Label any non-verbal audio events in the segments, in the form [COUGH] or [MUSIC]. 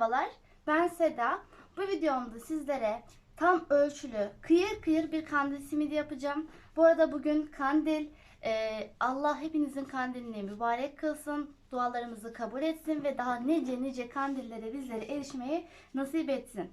Merhabalar, ben Seda. Bu videomda sizlere tam ölçülü, kıyır kıyır bir kandil simidi yapacağım. Bu arada bugün kandil, e, Allah hepinizin kandilini mübarek kılsın, dualarımızı kabul etsin ve daha nice nice kandillere bizlere erişmeyi nasip etsin.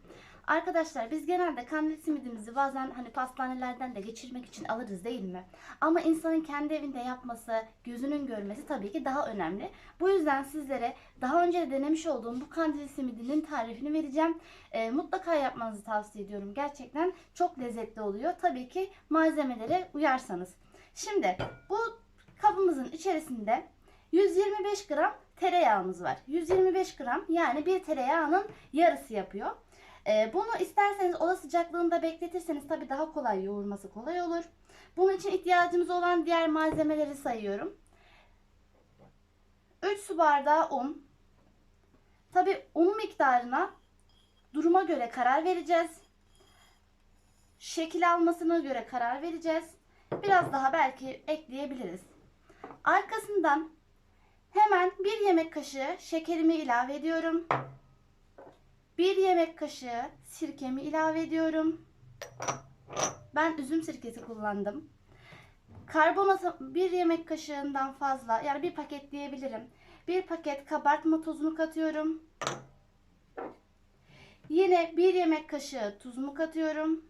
Arkadaşlar biz genelde kandil simidimizi bazen hani pastanelerden de geçirmek için alırız değil mi? Ama insanın kendi evinde yapması, gözünün görmesi tabii ki daha önemli. Bu yüzden sizlere daha önce de denemiş olduğum bu kandil simidinin tarifini vereceğim. Ee, mutlaka yapmanızı tavsiye ediyorum. Gerçekten çok lezzetli oluyor. Tabii ki malzemelere uyarsanız. Şimdi bu kabımızın içerisinde 125 gram tereyağımız var. 125 gram yani bir tereyağının yarısı yapıyor. Ee, bunu isterseniz oda sıcaklığında bekletirseniz tabii daha kolay yoğurması kolay olur. Bunun için ihtiyacımız olan diğer malzemeleri sayıyorum. 3 su bardağı un. Tabii un miktarına duruma göre karar vereceğiz. Şekil almasına göre karar vereceğiz. Biraz daha belki ekleyebiliriz. Arkasından hemen bir yemek kaşığı şekerimi ilave ediyorum. Bir yemek kaşığı sirkemi ilave ediyorum. Ben üzüm sirkesi kullandım. Karbonat bir yemek kaşığından fazla yani bir paket diyebilirim. Bir paket kabartma tozunu katıyorum. Yine bir yemek kaşığı tuzumu katıyorum.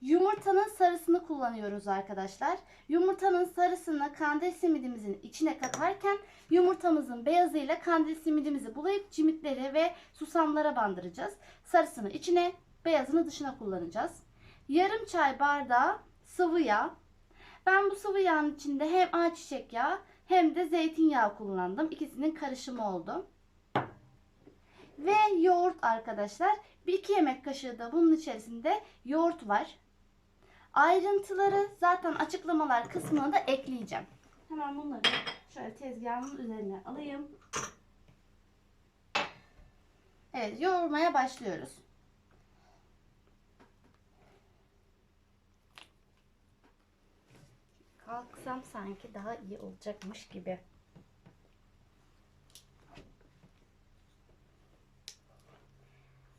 Yumurtanın sarısını kullanıyoruz arkadaşlar. Yumurtanın sarısını kandil simidimizin içine katarken yumurtamızın beyazıyla kandil simidimizi bulayıp cimitlere ve susamlara bandıracağız. Sarısını içine, beyazını dışına kullanacağız. Yarım çay bardağı sıvı yağ. Ben bu sıvı yağın içinde hem ayçiçek yağı hem de zeytinyağı kullandım. İkisinin karışımı oldu. Ve yoğurt arkadaşlar. Bir iki yemek kaşığı da bunun içerisinde yoğurt var. Ayrıntıları zaten açıklamalar kısmına da ekleyeceğim. Hemen bunları şöyle tezgahımın üzerine alayım. Evet yoğurmaya başlıyoruz. Kalksam sanki daha iyi olacakmış gibi.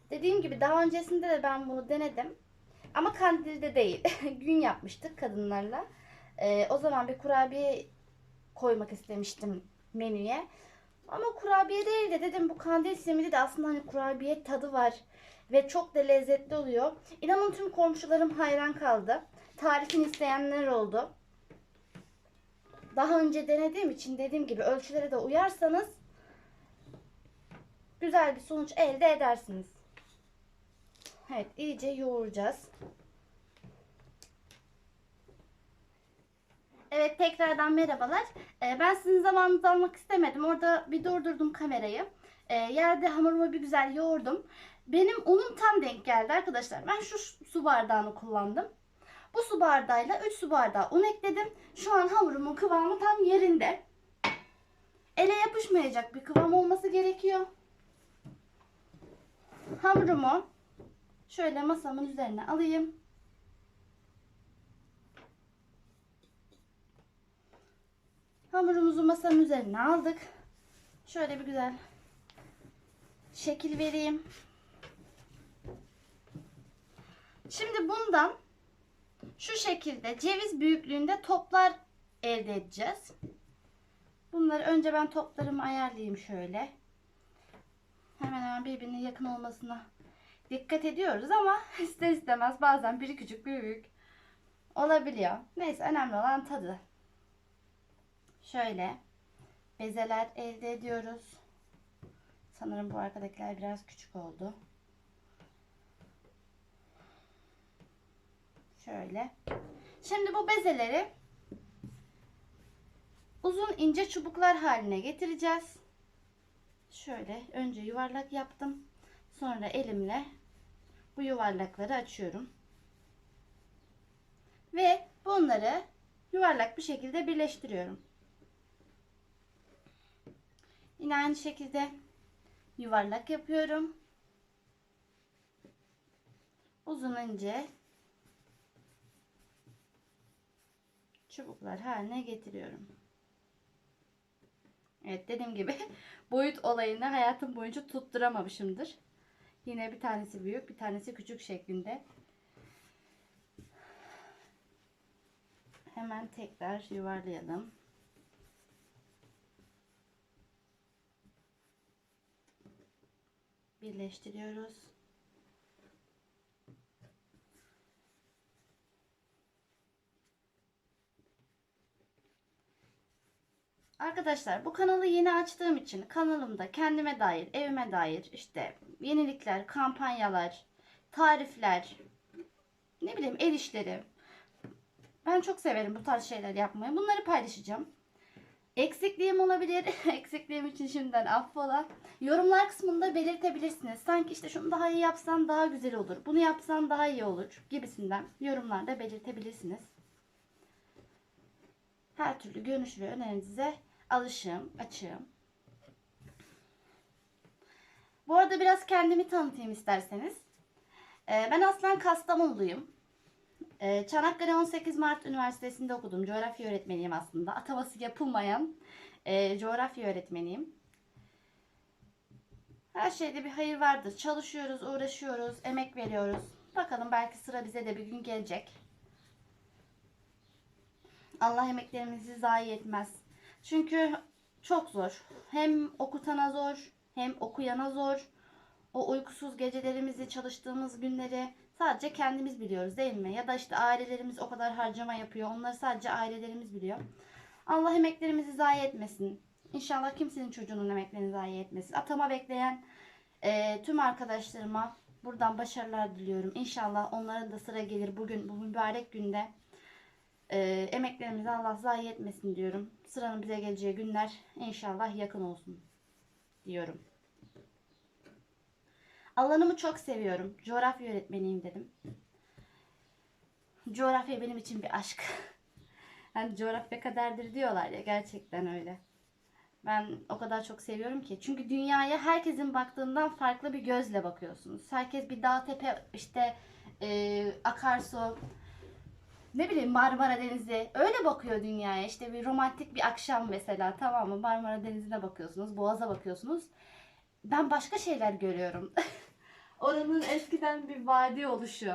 Dediğim gibi daha öncesinde de ben bunu denedim. Ama kandilde değil. [LAUGHS] Gün yapmıştık kadınlarla. Ee, o zaman bir kurabiye koymak istemiştim menüye. Ama kurabiye değil de dedim bu kandil simidi de aslında hani kurabiye tadı var. Ve çok da lezzetli oluyor. İnanın tüm komşularım hayran kaldı. Tarifini isteyenler oldu. Daha önce denediğim için dediğim gibi ölçülere de uyarsanız güzel bir sonuç elde edersiniz. Evet iyice yoğuracağız. Evet tekrardan merhabalar. Ee, ben sizin zamanınızı almak istemedim. Orada bir durdurdum kamerayı. Ee, yerde hamurumu bir güzel yoğurdum. Benim unum tam denk geldi arkadaşlar. Ben şu su bardağını kullandım. Bu su bardağıyla 3 su bardağı un ekledim. Şu an hamurumun kıvamı tam yerinde. Ele yapışmayacak bir kıvam olması gerekiyor. Hamurumu şöyle masamın üzerine alayım. Hamurumuzu masanın üzerine aldık. Şöyle bir güzel şekil vereyim. Şimdi bundan şu şekilde ceviz büyüklüğünde toplar elde edeceğiz. Bunları önce ben toplarımı ayarlayayım şöyle. Hemen hemen birbirine yakın olmasına dikkat ediyoruz ama [LAUGHS] ister istemez bazen biri küçük biri büyük olabiliyor. Neyse önemli olan tadı. Şöyle bezeler elde ediyoruz. Sanırım bu arkadakiler biraz küçük oldu. Şöyle. Şimdi bu bezeleri uzun ince çubuklar haline getireceğiz. Şöyle önce yuvarlak yaptım. Sonra elimle bu yuvarlakları açıyorum. Ve bunları yuvarlak bir şekilde birleştiriyorum. Yine aynı şekilde yuvarlak yapıyorum. Uzun ince çubuklar haline getiriyorum. Evet dediğim gibi [LAUGHS] boyut olayını hayatım boyunca tutturamamışımdır. Yine bir tanesi büyük bir tanesi küçük şeklinde. Hemen tekrar yuvarlayalım. Birleştiriyoruz. Arkadaşlar bu kanalı yeni açtığım için kanalımda kendime dair, evime dair işte yenilikler, kampanyalar, tarifler, ne bileyim el işleri. Ben çok severim bu tarz şeyler yapmayı. Bunları paylaşacağım. Eksikliğim olabilir. [LAUGHS] Eksikliğim için şimdiden affola. Yorumlar kısmında belirtebilirsiniz. Sanki işte şunu daha iyi yapsan daha güzel olur. Bunu yapsan daha iyi olur gibisinden yorumlarda belirtebilirsiniz. Her türlü görüş ve önerinize alışığım, açığım. Bu arada biraz kendimi tanıtayım isterseniz. Ee, ben aslen Kastamonuluyum. Ee, Çanakkale 18 Mart Üniversitesi'nde okudum. Coğrafya öğretmeniyim aslında. Ataması yapılmayan e, coğrafya öğretmeniyim. Her şeyde bir hayır vardır. Çalışıyoruz, uğraşıyoruz, emek veriyoruz. Bakalım belki sıra bize de bir gün gelecek. Allah emeklerimizi zayi etmez. Çünkü çok zor. Hem okutana zor, hem okuyana zor. O uykusuz gecelerimizi, çalıştığımız günleri sadece kendimiz biliyoruz değil mi? Ya da işte ailelerimiz o kadar harcama yapıyor. Onları sadece ailelerimiz biliyor. Allah emeklerimizi zayi etmesin. İnşallah kimsenin çocuğunun emeklerini zayi etmesin. Atama bekleyen e, tüm arkadaşlarıma buradan başarılar diliyorum. İnşallah onların da sıra gelir bugün bu mübarek günde. E, emeklerimizi Allah zayi etmesin diyorum. Sıranın bize geleceği günler inşallah yakın olsun diyorum. Alanımı çok seviyorum. Coğrafya öğretmeniyim dedim. Coğrafya benim için bir aşk. [LAUGHS] hani coğrafya kaderdir diyorlar ya gerçekten öyle. Ben o kadar çok seviyorum ki. Çünkü dünyaya herkesin baktığından farklı bir gözle bakıyorsunuz. Herkes bir dağ tepe işte e, akarsu ne bileyim Marmara Denizi öyle bakıyor dünyaya. İşte bir romantik bir akşam mesela tamam mı? Marmara Denizi'ne bakıyorsunuz, Boğaz'a bakıyorsunuz. Ben başka şeyler görüyorum. [LAUGHS] Oranın eskiden bir vadi oluşu.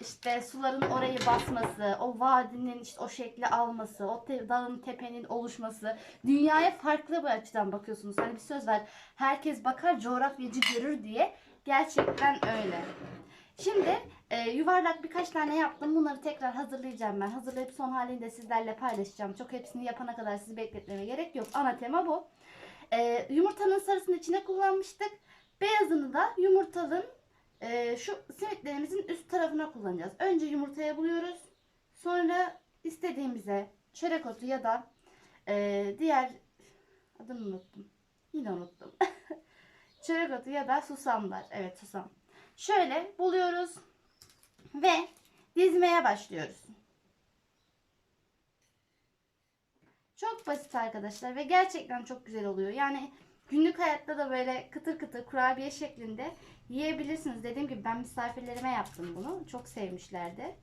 İşte suların orayı basması, o vadinin işte o şekli alması, o te- dağın tepenin oluşması. Dünyaya farklı bir açıdan bakıyorsunuz. Hani bir söz var. Herkes bakar, coğrafyacı görür diye. Gerçekten öyle. Şimdi e, yuvarlak birkaç tane yaptım. Bunları tekrar hazırlayacağım ben. Hazırlayıp son halini de sizlerle paylaşacağım. Çok hepsini yapana kadar sizi bekletmeme gerek yok. Ana tema bu. E, yumurtanın sarısını içine kullanmıştık. Beyazını da yumurtanın e, şu simitlerimizin üst tarafına kullanacağız. Önce yumurtaya buluyoruz. Sonra istediğimize çörek otu ya da e, diğer adını unuttum. Yine unuttum. [LAUGHS] çörek otu ya da susamlar. Evet susam. Şöyle buluyoruz ve dizmeye başlıyoruz. Çok basit arkadaşlar ve gerçekten çok güzel oluyor. Yani günlük hayatta da böyle kıtır kıtır kurabiye şeklinde yiyebilirsiniz. Dediğim gibi ben misafirlerime yaptım bunu. Çok sevmişlerdi.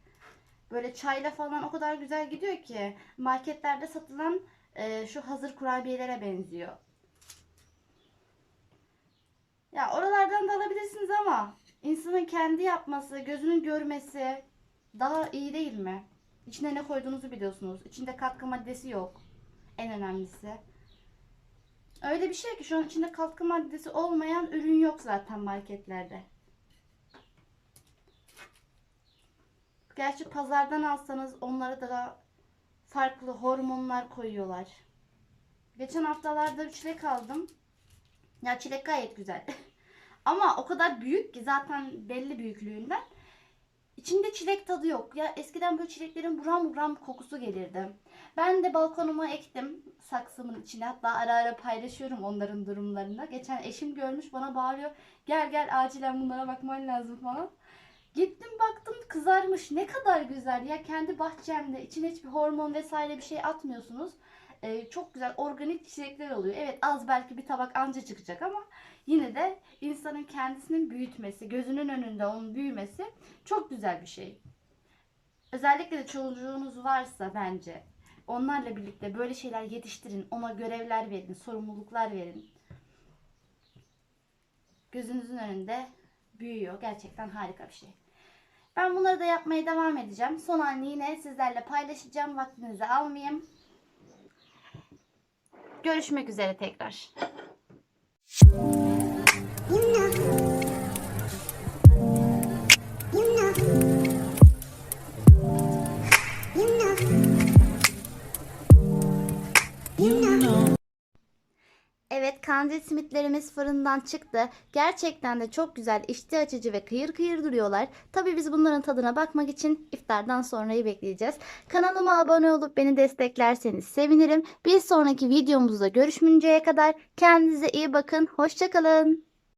Böyle çayla falan o kadar güzel gidiyor ki marketlerde satılan e, şu hazır kurabiyelere benziyor. Ya oralardan da alabilirsiniz ama insanın kendi yapması, gözünün görmesi daha iyi değil mi? İçine ne koyduğunuzu biliyorsunuz. İçinde katkı maddesi yok. En önemlisi. Öyle bir şey ki şu an içinde katkı maddesi olmayan ürün yok zaten marketlerde. Gerçi pazardan alsanız onlara da farklı hormonlar koyuyorlar. Geçen haftalarda çilek aldım. Ya çilek gayet güzel. [LAUGHS] Ama o kadar büyük ki zaten belli büyüklüğünden. İçinde çilek tadı yok. Ya eskiden böyle çileklerin buram buram kokusu gelirdi. Ben de balkonuma ektim saksımın içine. Hatta ara ara paylaşıyorum onların durumlarını. Geçen eşim görmüş bana bağırıyor. Gel gel acilen bunlara bakman lazım falan. Gittim baktım kızarmış. Ne kadar güzel ya kendi bahçemde. içine hiçbir hormon vesaire bir şey atmıyorsunuz. Ee, çok güzel organik çilekler oluyor. Evet az belki bir tabak anca çıkacak ama yine de insanın kendisinin büyütmesi, gözünün önünde onun büyümesi çok güzel bir şey. Özellikle de çocuğunuz varsa bence Onlarla birlikte böyle şeyler yetiştirin. Ona görevler verin, sorumluluklar verin. Gözünüzün önünde büyüyor. Gerçekten harika bir şey. Ben bunları da yapmaya devam edeceğim. Son halini yine sizlerle paylaşacağım. Vaktinizi almayayım. Görüşmek üzere tekrar. Evet kandil simitlerimiz fırından çıktı. Gerçekten de çok güzel, iştah açıcı ve kıyır kıyır duruyorlar. Tabii biz bunların tadına bakmak için iftardan sonrayı bekleyeceğiz. Kanalıma abone olup beni desteklerseniz sevinirim. Bir sonraki videomuzda görüşünceye kadar kendinize iyi bakın. Hoşçakalın.